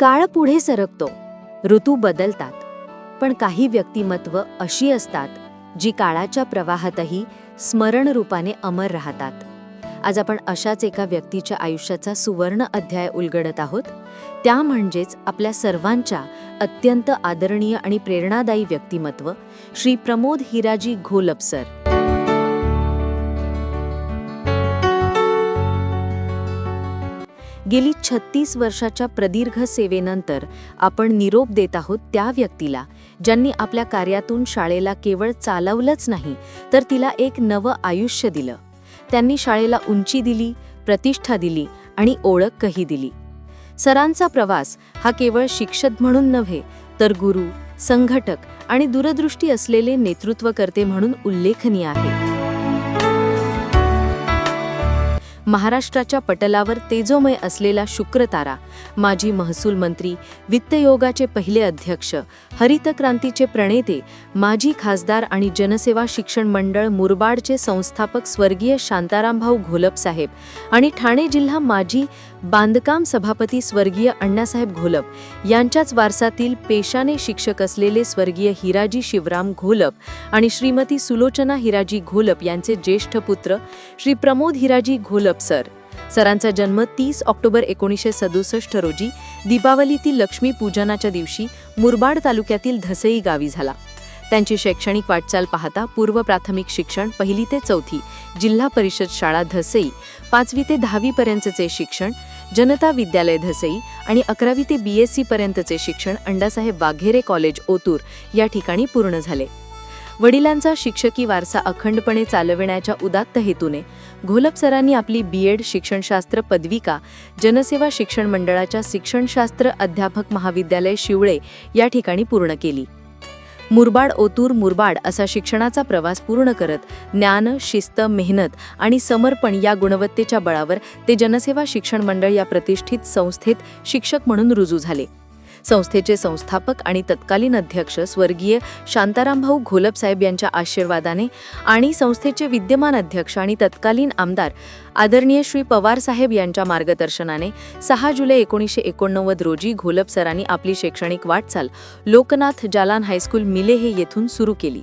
काळ पुढे सरकतो. ऋतू बदलतात. पण काही व्यक्तिमत्व अशी असतात जी काळाच्या प्रवाहातही स्मरण रूपाने अमर राहतात. आज आपण अशाच एका व्यक्तीच्या आयुष्याचा सुवर्ण अध्याय उलगडत आहोत. त्या म्हणजेच आपल्या सर्वांच्या अत्यंत आदरणीय आणि प्रेरणादायी व्यक्तिमत्व श्री प्रमोद हिराजी घोलप सर. गेली छत्तीस वर्षाच्या प्रदीर्घ सेवेनंतर आपण निरोप देत आहोत त्या व्यक्तीला ज्यांनी आपल्या कार्यातून शाळेला केवळ चालवलंच नाही तर तिला एक नवं आयुष्य दिलं. त्यांनी शाळेला उंची दिली प्रतिष्ठा दिली आणि ओळखही दिली. सरांचा प्रवास हा केवळ शिक्षक म्हणून नव्हे तर गुरु संघटक आणि दूरदृष्टी असलेले नेतृत्वकर्ते म्हणून उल्लेखनीय आहे. महाराष्ट्राच्या पटलावर तेजोमय असलेला शुक्रतारा माजी महसूल मंत्री वित्तयोगाचे पहिले अध्यक्ष हरित क्रांतीचे प्रणेते माजी खासदार आणि जनसेवा शिक्षण मंडळ मुरबाडचे संस्थापक स्वर्गीय शांतारामभाऊ घोलप साहेब आणि ठाणे जिल्हा माजी बांधकाम सभापती स्वर्गीय अण्णासाहेब घोलप यांच्याच वारसातील पेशाने शिक्षक असलेले स्वर्गीय हिराजी शिवराम घोलप आणि श्रीमती सुलोचना हिराजी घोलप यांचे ज्येष्ठ पुत्र श्री प्रमोद हिराजी घोलप सर. सरांचा जन्म तीस ऑक्टोबर एकोणीसशे सदुसष्ट रोजी दीपावलीतील लक्ष्मी पूजनाच्या दिवशी मुरबाड तालुक्यातील धसई गावी झाला. त्यांची शैक्षणिक वाटचाल पाहता पूर्व प्राथमिक शिक्षण पहिली ते चौथी जिल्हा परिषद शाळा धसई पाचवी ते दहावीपर्यंतचे शिक्षण जनता विद्यालय धसई आणि अकरावी ते बी एस पर्यंतचे शिक्षण अंडासाहेब वाघेरे कॉलेज ओतूर या ठिकाणी पूर्ण झाले. वडिलांचा शिक्षकी वारसा अखंडपणे चालविण्याच्या उदात्त हेतूने घोलप सरांनी आपली बी एड शिक्षणशास्त्र पदविका जनसेवा शिक्षण मंडळाच्या शिक्षणशास्त्र अध्यापक महाविद्यालय शिवळे या ठिकाणी पूर्ण केली. मुरबाड ओतूर मुरबाड असा शिक्षणाचा प्रवास पूर्ण करत ज्ञान शिस्त मेहनत आणि समर्पण या गुणवत्तेच्या बळावर ते जनसेवा शिक्षण मंडळ या प्रतिष्ठित संस्थेत शिक्षक म्हणून रुजू झाले. संस्थेचे संस्थापक आणि तत्कालीन अध्यक्ष स्वर्गीय शांतारामभाऊ घोलप साहेब यांच्या आशीर्वादाने आणि संस्थेचे विद्यमान अध्यक्ष आणि तत्कालीन आमदार आदरणीय श्री पवार साहेब यांच्या मार्गदर्शनाने सहा जुलै एकोणीसशे एकोणनव्वद रोजी घोलप सरांनी आपली शैक्षणिक वाटचाल लोकनाथ जालान हायस्कूल मिले हे येथून सुरू केली.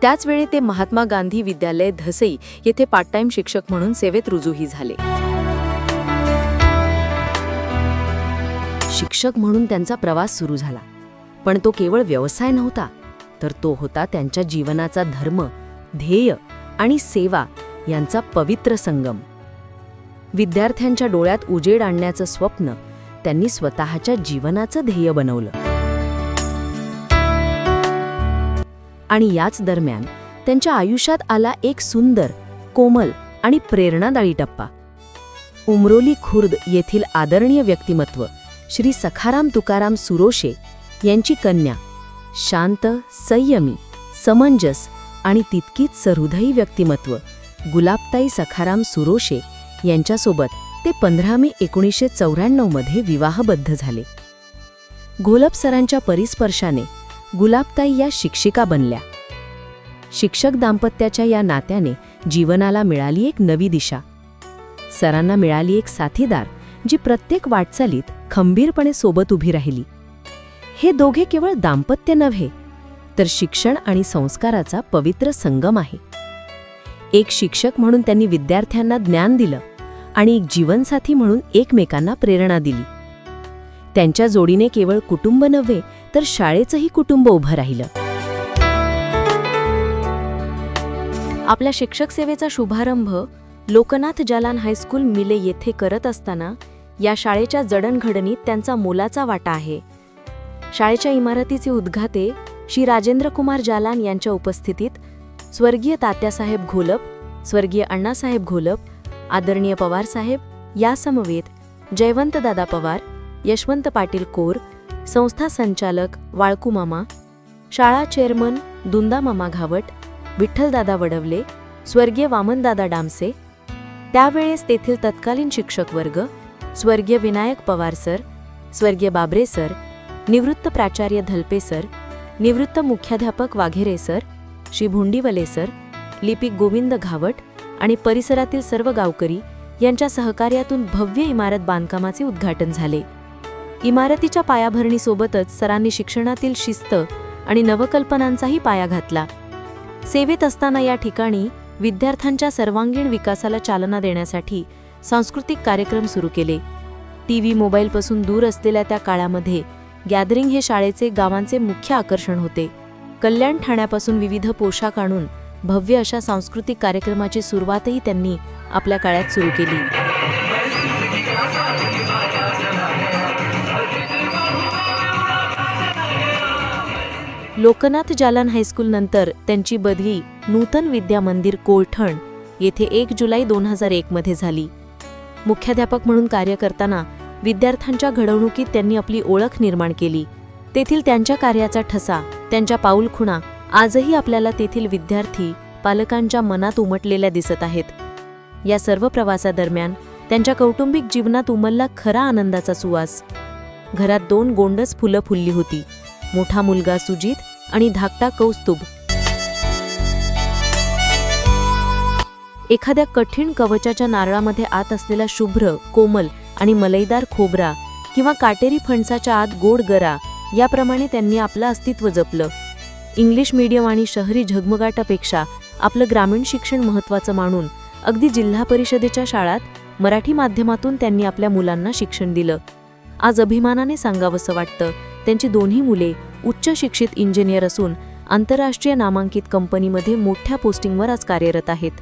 त्याचवेळी ते महात्मा गांधी विद्यालय धसई येथे पार्ट टाइम शिक्षक म्हणून सेवेत रुजूही झाले. शिक्षक म्हणून त्यांचा प्रवास सुरू झाला. पण तो केवळ व्यवसाय नव्हता तर तो होता त्यांच्या जीवनाचा धर्म ध्येय आणि सेवा यांचा पवित्र संगम. विद्यार्थ्यांच्या डोळ्यात उजेड आणण्याचं स्वप्न त्यांनी स्वतःच्या जीवनाचं ध्येय बनवलं. आणि याच दरम्यान त्यांच्या आयुष्यात आला एक सुंदर कोमल आणि प्रेरणादायी टप्पा. उमरोली खुर्द येथील आदरणीय व्यक्तिमत्व श्री सखाराम तुकाराम सुरोशे यांची कन्या. शांत संयमी समंजस आणि तितकीच सहृदयी व्यक्तिमत्व गुलाबताई सखाराम सुरोशे यांच्यासोबत ते पंधरा मे एकोणीसशे चौऱ्याण्णवमध्ये विवाहबद्ध झाले. घोलप सरांच्या परिस्पर्शाने गुलाबताई या शिक्षिका बनल्या. शिक्षक दाम्पत्याच्या या नात्याने जीवनाला मिळाली एक नवी दिशा. सरांना मिळाली एक साथीदार जी प्रत्येक वाटचालीत खंबीरपणे सोबत उभी राहिली. हे दोघे केवळ दाम्पत्य नव्हे तर शिक्षण आणि संस्काराचा पवित्र संगम आहे. एक शिक्षक म्हणून त्यांनी विद्यार्थ्यांना ज्ञान दिलं आणि एक जीवनसाथी म्हणून एकमेकांना प्रेरणा दिली. त्यांच्या जोडीने केवळ कुटुंब नव्हे तर शाळेचंही कुटुंब उभं राहिलं. आपल्या शिक्षक सेवेचा शुभारंभ लोकनाथ जालान हायस्कूल मिले येथे करत असताना या शाळेच्या जडणघडणीत त्यांचा मोलाचा वाटा आहे. शाळेच्या इमारतीचे उद्घाते श्री राजेंद्र कुमार जालान यांच्या उपस्थितीत स्वर्गीय तात्यासाहेब घोलप स्वर्गीय अण्णासाहेब घोलप आदरणीय पवारसाहेब यासमवेत जयवंतदादा पवार यशवंत पाटील कोर संस्था संचालक वाळकूमामा शाळा चेअरमन दुंदामामा घावट विठ्ठलदादा वडवले स्वर्गीय वामनदादा डामसे त्यावेळेस तेथील तत्कालीन शिक्षक वर्ग स्वर्गीय विनायक पवार सर स्वर्गीय बाबरे सर निवृत्त प्राचार्य धलपे सर निवृत्त मुख्याध्यापक वाघेरे सर श्री भुंडीवले सर लिपिक गोविंद घावट आणि परिसरातील सर्व गावकरी यांच्या सहकार्यातून भव्य इमारत बांधकामाचे उद्घाटन झाले. इमारतीच्या पायाभरणीसोबतच सरांनी शिक्षणातील शिस्त आणि नवकल्पनांचाही पाया घातला. सेवेत असताना या ठिकाणी विद्यार्थ्यांच्या सर्वांगीण विकासाला चालना देण्यासाठी सांस्कृतिक कार्यक्रम सुरू केले. टी व्ही मोबाईलपासून दूर असलेल्या त्या काळामध्ये गॅदरिंग हे शाळेचे गावांचे मुख्य आकर्षण होते. कल्याण ठाण्यापासून विविध पोशाख आणून भव्य अशा सांस्कृतिक कार्यक्रमाची सुरुवातही त्यांनी आपल्या काळात सुरू केली. लोकनाथ जालन हायस्कूल नंतर त्यांची बदली नूतन विद्या मंदिर कोळठण येथे एक जुलै दोन हजार एकमध्ये झाली. मुख्याध्यापक म्हणून कार्य करताना विद्यार्थ्यांच्या घडवणुकीत त्यांनी आपली ओळख निर्माण केली. तेथील त्यांच्या कार्याचा ठसा त्यांच्या पाऊलखुणा आजही आपल्याला तेथील विद्यार्थी पालकांच्या मनात उमटलेल्या दिसत आहेत. या सर्व प्रवासादरम्यान त्यांच्या कौटुंबिक जीवनात उमलला खरा आनंदाचा सुवास. घरात दोन गोंडस फुलं फुलली होती. मोठा मुलगा सुजित आणि धाकटा कौस्तुभ. एखाद्या कठीण कवचाच्या नारळामध्ये आत असलेला शुभ्र कोमल आणि मलईदार खोबरा किंवा काटेरी फणसाच्या आत गोड गरा याप्रमाणे त्यांनी आपलं अस्तित्व जपलं. इंग्लिश मीडियम आणि शहरी झगमगाटापेक्षा आपलं ग्रामीण शिक्षण महत्त्वाचं मानून अगदी जिल्हा परिषदेच्या शाळात मराठी माध्यमातून त्यांनी आपल्या मुलांना शिक्षण दिलं. आज अभिमानाने सांगावंसं वाटतं त्यांची दोन्ही मुले उच्च शिक्षित इंजिनियर असून आंतरराष्ट्रीय नामांकित कंपनीमध्ये मोठ्या पोस्टिंगवर आज कार्यरत आहेत.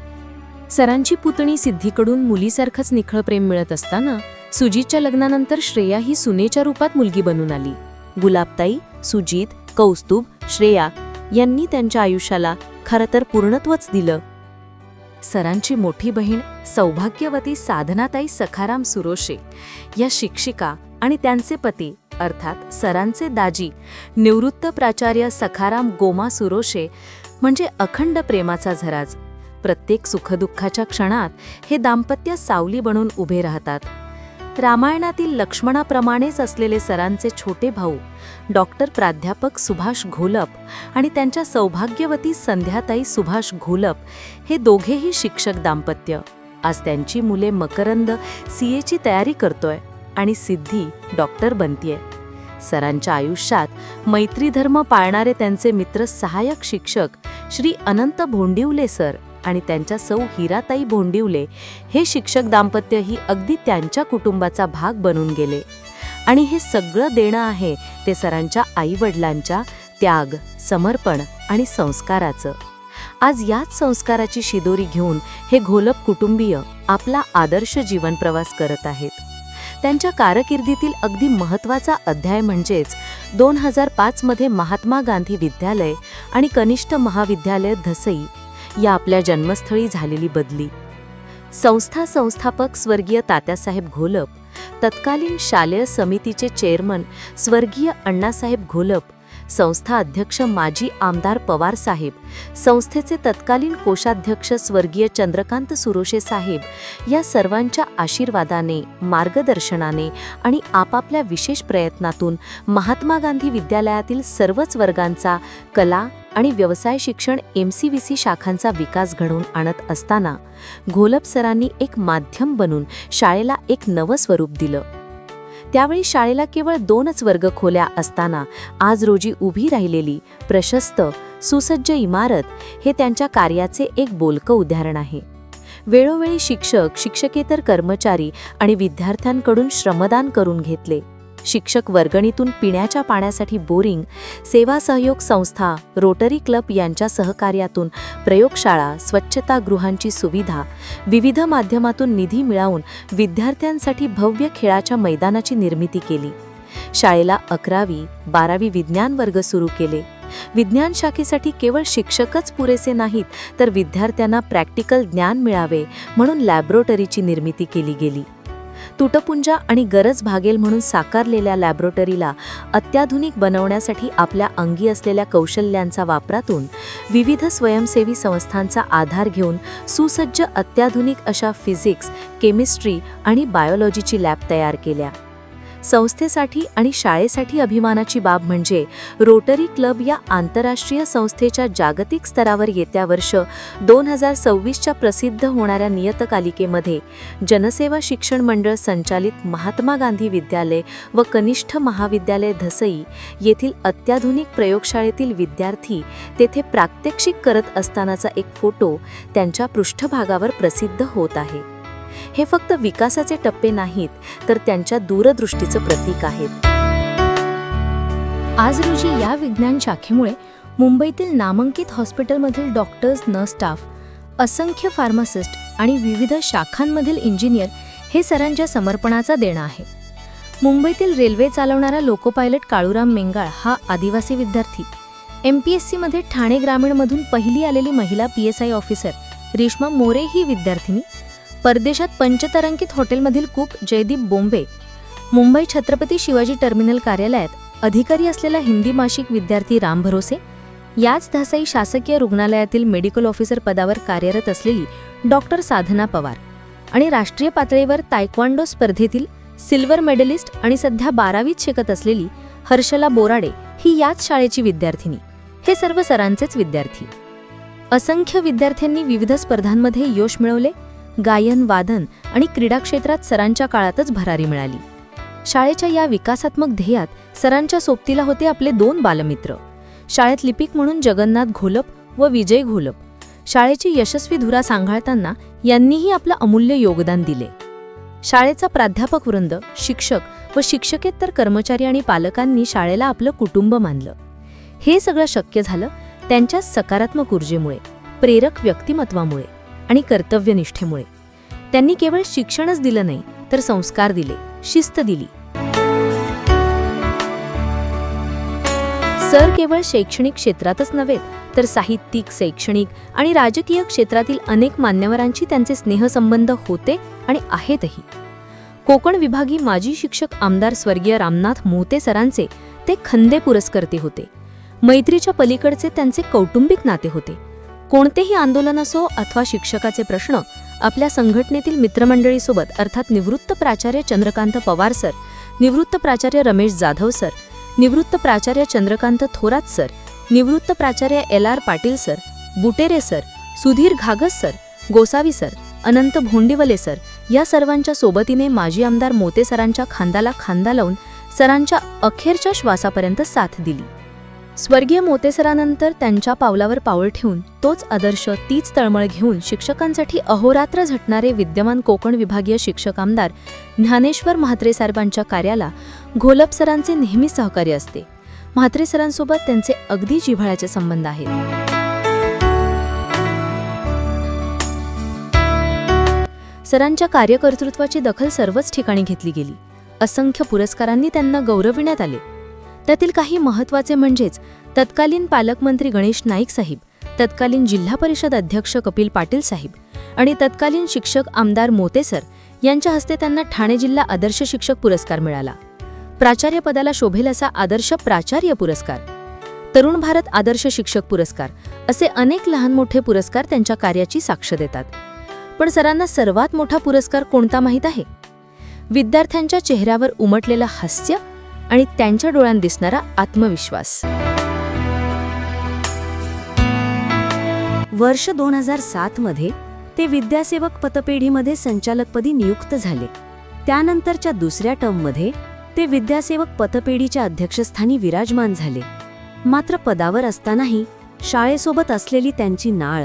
सरांची पुतणी सिद्धीकडून मुलीसारखंच निखळ प्रेम मिळत असताना सुजितच्या लग्नानंतर श्रेया ही सुनेच्या रूपात मुलगी बनून आली. गुलाबताई सुजित कौस्तुभ श्रेया यांनी त्यांच्या आयुष्याला खरं तर पूर्णत्वच दिलं. सरांची मोठी बहीण सौभाग्यवती साधनाताई सखाराम सुरोशे या शिक्षिका आणि त्यांचे पती अर्थात सरांचे दाजी निवृत्त प्राचार्य सखाराम गोमा सुरोशे म्हणजे अखंड प्रेमाचा झराज. प्रत्येक सुखदुःखाच्या क्षणात हे दाम्पत्य सावली बनून उभे राहतात. रामायणातील लक्ष्मणाप्रमाणेच असलेले सरांचे छोटे भाऊ डॉक्टर प्राध्यापक सुभाष घोलप आणि त्यांच्या सौभाग्यवती संध्याताई सुभाष घोलप हे दोघेही शिक्षक दाम्पत्य. आज त्यांची मुले मकरंद सीएची तयारी करतोय आणि सिद्धी डॉक्टर बनतीये. सरांच्या आयुष्यात मैत्रीधर्म पाळणारे त्यांचे मित्र सहाय्यक शिक्षक श्री अनंत भोंडिवले सर आणि त्यांच्या सौ हिराताई भोंडिवले हे शिक्षक दाम्पत्यही अगदी त्यांच्या कुटुंबाचा भाग बनून गेले. आणि हे सगळं देणं आहे ते सरांच्या आईवडिलांच्या त्याग समर्पण आणि संस्काराचं. आज याच संस्काराची शिदोरी घेऊन हे घोलप कुटुंबीय आपला आदर्श जीवन प्रवास करत आहेत. त्यांच्या कारकिर्दीतील अगदी महत्त्वाचा अध्याय म्हणजेच दोन हजार पाचमध्ये महात्मा गांधी विद्यालय आणि कनिष्ठ महाविद्यालय धसई या आपल्या जन्मस्थळी झालेली बदली. संस्था संस्थापक स्वर्गीय तात्यासाहेब घोलप तत्कालीन शालेय समितीचे चेअरमन स्वर्गीय अण्णासाहेब घोलप संस्था अध्यक्ष माजी आमदार पवार साहेब संस्थेचे तत्कालीन कोषाध्यक्ष स्वर्गीय चंद्रकांत सुरोशे साहेब या सर्वांच्या आशीर्वादाने मार्गदर्शनाने आणि आपापल्या विशेष प्रयत्नातून महात्मा गांधी विद्यालयातील सर्वच वर्गांचा कला आणि व्यवसाय शिक्षण एम सी व्ही सी शाखांचा विकास घडवून आणत असताना घोलप सरांनी एक माध्यम बनून शाळेला एक नवं स्वरूप दिलं. त्यावेळी शाळेला केवळ दोनच वर्ग खोल्या असताना आज रोजी उभी राहिलेली प्रशस्त सुसज्ज इमारत हे त्यांच्या कार्याचे एक बोलकं उदाहरण आहे. वेळोवेळी शिक्षक शिक्षकेतर कर्मचारी आणि विद्यार्थ्यांकडून श्रमदान करून घेतले. शिक्षक वर्गणीतून पिण्याच्या पाण्यासाठी बोरिंग सेवा सहयोग संस्था रोटरी क्लब यांच्या सहकार्यातून प्रयोगशाळा स्वच्छतागृहांची सुविधा विविध माध्यमातून निधी मिळवून विद्यार्थ्यांसाठी भव्य खेळाच्या मैदानाची निर्मिती केली. शाळेला अकरावी बारावी विज्ञान वर्ग सुरू केले. विज्ञान शाखेसाठी केवळ शिक्षकच पुरेसे नाहीत तर विद्यार्थ्यांना प्रॅक्टिकल ज्ञान मिळावे म्हणून लॅबोरेटरीची निर्मिती केली गेली. तुटपुंजा आणि गरज भागेल म्हणून साकारलेल्या लॅबोरेटरीला अत्याधुनिक बनवण्यासाठी आपल्या अंगी असलेल्या कौशल्यांचा वापरातून विविध स्वयंसेवी संस्थांचा आधार घेऊन सुसज्ज अत्याधुनिक अशा फिजिक्स केमिस्ट्री आणि बायोलॉजीची लॅब तयार केल्या. संस्थेसाठी आणि शाळेसाठी अभिमानाची बाब म्हणजे रोटरी क्लब या आंतरराष्ट्रीय संस्थेच्या जागतिक स्तरावर येत्या वर्ष दोन हजार सव्वीसच्या प्रसिद्ध होणाऱ्या नियतकालिकेमध्ये जनसेवा शिक्षण मंडळ संचालित महात्मा गांधी विद्यालय व कनिष्ठ महाविद्यालय धसई येथील अत्याधुनिक प्रयोगशाळेतील विद्यार्थी तेथे प्रात्यक्षिक करत असतानाचा एक फोटो त्यांच्या पृष्ठभागावर प्रसिद्ध होत आहे. हे फक्त विकासाचे टप्पे नाहीत तर त्यांच्या दूरदृष्टीचं प्रतीक आहेत. आज रोजी या विज्ञान शाखेमुळे मुंबईतील नामांकित हॉस्पिटलमधील डॉक्टर्स नर्स स्टाफ असंख्य फार्मासिस्ट आणि विविध शाखांमधील इंजिनियर हे सरांच्या समर्पणाचा देणं आहे. मुंबईतील रेल्वे चालवणारा लोको पायलट काळूराम मेंगाळ हा आदिवासी विद्यार्थी. एम पी एस सीमध्ये ठाणे ग्रामीणमधून पहिली आलेली महिला P S I officer Reshma More ही विद्यार्थिनी परदेशात पंचतारांकित हॉटेलमधील कुक जयदीप बोंबे मुंबई छत्रपती शिवाजी टर्मिनल कार्यालयात अधिकारी असलेला हिंदी मासिक विद्यार्थी राम भरोसे याच धासाई शासकीय रुग्णालयातील मेडिकल ऑफिसर पदावर कार्यरत असलेली डॉक्टर साधना पवार आणि राष्ट्रीय पातळीवर तायक्वांडो स्पर्धेतील सिल्वर मेडलिस्ट आणि सध्या बारावीत शिकत असलेली हर्षला बोराडे ही याच शाळेची विद्यार्थिनी. हे सर्व सरांचेच विद्यार्थी. असंख्य विद्यार्थ्यांनी विविध स्पर्धांमध्ये यश मिळवले गायन वादन आणि क्रीडा क्षेत्रात सरांच्या काळातच भरारी मिळाली. शाळेच्या या विकासात्मक ध्येयात सरांच्या सोबतीला होते आपले दोन बालमित्र. शाळेत लिपिक म्हणून जगन्नाथ घोलप व विजय घोलप. शाळेची यशस्वी धुरा सांभाळताना यांनीही आपलं अमूल्य योगदान दिले. शाळेचा प्राध्यापक वृंद शिक्षक व शिक्षकेतर कर्मचारी आणि पालकांनी शाळेला आपलं कुटुंब मानलं. हे सगळं शक्य झालं त्यांच्या सकारात्मक ऊर्जेमुळे प्रेरक व्यक्तिमत्वामुळे. आणि कर्तव्यनिष्ठेमुळे. त्यांनी केवळ शिक्षणच दिलं नाही तर संस्कार दिले शिस्त दिली. सर केवळ शैक्षणिक क्षेत्रातच नव्हे तर साहित्यिक शैक्षणिक आणि राजकीय क्षेत्रातील अनेक मान्यवरांशी त्यांचे स्नेहसंबंध होते आणि आहेतही. कोकण विभागी माजी शिक्षक आमदार स्वर्गीय रामनाथ मोहते सरांचे ते खंदे पुरस्कर्ते होते. मैत्रीच्या पलीकडचे त्यांचे कौटुंबिक नाते होते. कोणतेही आंदोलन असो अथवा शिक्षकाचे प्रश्न आपल्या संघटनेतील मित्रमंडळीसोबत अर्थात निवृत्त प्राचार्य चंद्रकांत पवार सर निवृत्त प्राचार्य रमेश जाधव सर निवृत्त प्राचार्य चंद्रकांत थोरात सर निवृत्त प्राचार्य L R Patil sir Butere sir Sudhir Ghagas sir Gosavi sir Anant Bhondivale sir या सर्वांच्या सोबतीने माजी आमदार मोते सरांच्या खांदाला खांदा लावून सरांच्या अखेरच्या श्वासापर्यंत साथ दिली. स्वर्गीय मोतेसरानंतर त्यांच्या पावलावर पाऊल ठेवून तोच आदर्श तीच तळमळ घेऊन शिक्षकांसाठी अहोरात्र झटणारे विद्यमान कोकण विभागीय शिक्षक आमदार ज्ञानेश्वर म्हात्रे साहेबांच्या कार्याला घोलप सरांचे नेहमी सहकार्य असते. म्हात्रे सरांसोबत त्यांचे अगदी जिव्हाळ्याचे संबंध आहेत. सरांच्या कार्यकर्तृत्वाची दखल सर्वच ठिकाणी घेतली गेली. असंख्य पुरस्कारांनी त्यांना गौरविण्यात आले. त्यातील काही महत्त्वाचे म्हणजेच तत्कालीन पालकमंत्री गणेश नाईक साहेब तत्कालीन जिल्हा परिषद अध्यक्ष कपिल पाटील साहेब आणि तत्कालीन शिक्षक आमदार मोतेसर यांच्या हस्ते त्यांना ठाणे जिल्हा आदर्श शिक्षक पुरस्कार मिळाला. प्राचार्य पदाला शोभेल असा आदर्श प्राचार्य पुरस्कार. तरुण भारत आदर्श शिक्षक पुरस्कार असे अनेक लहान मोठे पुरस्कार त्यांच्या कार्याची साक्ष देतात. पण सरांना सर्वात मोठा पुरस्कार कोणता माहीत आहे? विद्यार्थ्यांच्या चेहऱ्यावर उमटलेलं हास्य आणि त्यांच्या डोळ्यात दिसणारा आत्मविश्वास. वर्ष दोन हजार सातमध्ये ते विद्यासेवक पतपेढीमध्ये संचालकपदी नियुक्त झाले. त्यानंतरच्या दुसऱ्या टर्ममध्ये ते विद्यासेवक पतपेढीच्या अध्यक्षस्थानी विराजमान झाले. मात्र पदावर असतानाही शाळेसोबत असलेली त्यांची नाळ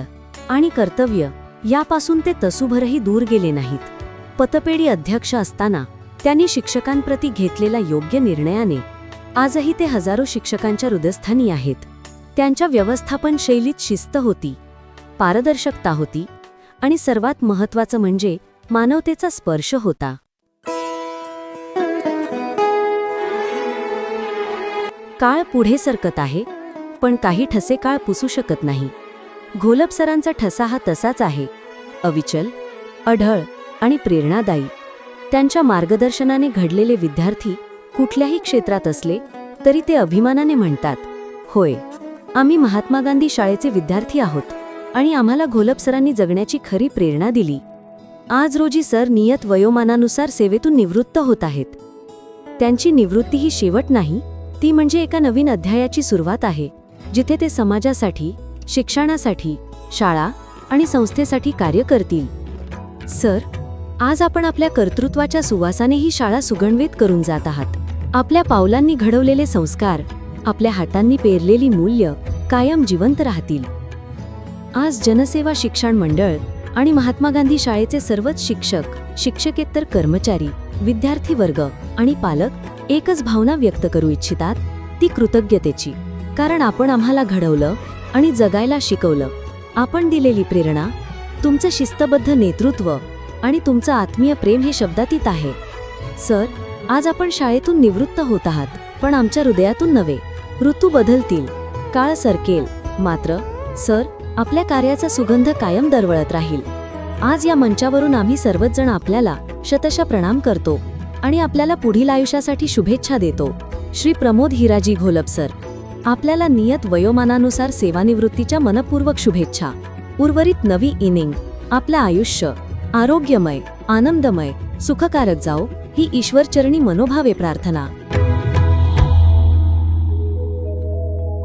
आणि कर्तव्य यापासून ते तसूभरही दूर गेले नाहीत. पतपेढी अध्यक्ष असताना त्यांनी शिक्षकांप्रती घेतलेल्या योग्य निर्णयाने आजही ते हजारो शिक्षकांच्या हृदयस्थानी आहेत. त्यांच्या व्यवस्थापन शैलीत शिस्त होती पारदर्शकता होती आणि सर्वात महत्त्वाचं म्हणजे मानवतेचा स्पर्श होता. काळ पुढे सरकत आहे पण काही ठसे काळ पुसू शकत नाही. घोलप सरांचा ठसा हा तसाच आहे अविचल अढळ आणि प्रेरणादायी. त्यांच्या मार्गदर्शनाने घडलेले विद्यार्थी कुठल्याही क्षेत्रात असले तरी ते अभिमानाने म्हणतात होय आम्ही महात्मा गांधी शाळेचे विद्यार्थी आहोत आणि आम्हाला घोलप सरांनी जगण्याची खरी प्रेरणा दिली. आज रोजी सर नियत वयोमानानुसार सेवेतून निवृत्त होत आहेत. त्यांची निवृत्ती ही शेवट नाही ती म्हणजे एका नवीन अध्यायाची सुरुवात आहे जिथे ते समाजासाठी शिक्षणासाठी शाळा आणि संस्थेसाठी कार्य करतील. सर आज आपण आपल्या कर्तृत्वाच्या सुवासाने ही शाळा सुगणवेत करून जात आहात. आपल्या पावलांनी घडवलेले संस्कार आपल्या हातांनी पेरलेली मूल्य कायम जिवंत राहतील. आज जनसेवा शिक्षण मंडळ आणि महात्मा गांधी शाळेचे सर्वच शिक्षक शिक्षकेतर कर्मचारी विद्यार्थी वर्ग आणि पालक एकच भावना व्यक्त करू इच्छितात ती कृतज्ञतेची. कारण आपण आम्हाला घडवलं आणि जगायला शिकवलं. आपण दिलेली प्रेरणा तुमचं शिस्तबद्ध नेतृत्व आणि तुमचं आत्मीय प्रेम हे शब्दातीत आहे. सर आज आपण शाळेतून निवृत्त होत आहात पण आमच्या हृदयातून नव्हे. ऋतू बदलतील काळ सरकेल. मात्र सर आपल्या कार्याचा सुगंध कायम दरवळत राहील. आज या मंचावरून आम्ही सर्वच जण आपल्याला शतशा प्रणाम करतो आणि आपल्याला पुढील आयुष्यासाठी शुभेच्छा देतो. श्री प्रमोद हिराजी घोलप सर. आपल्याला नियत वयोमानानुसार सेवानिवृत्तीच्या मनपूर्वक शुभेच्छा. उर्वरित नवी इनिंग. आपलं आयुष्य. आरोग्यमय आनंदमय सुखकारक जाओ ही ईश्वरचरणी मनोभावे प्रार्थना.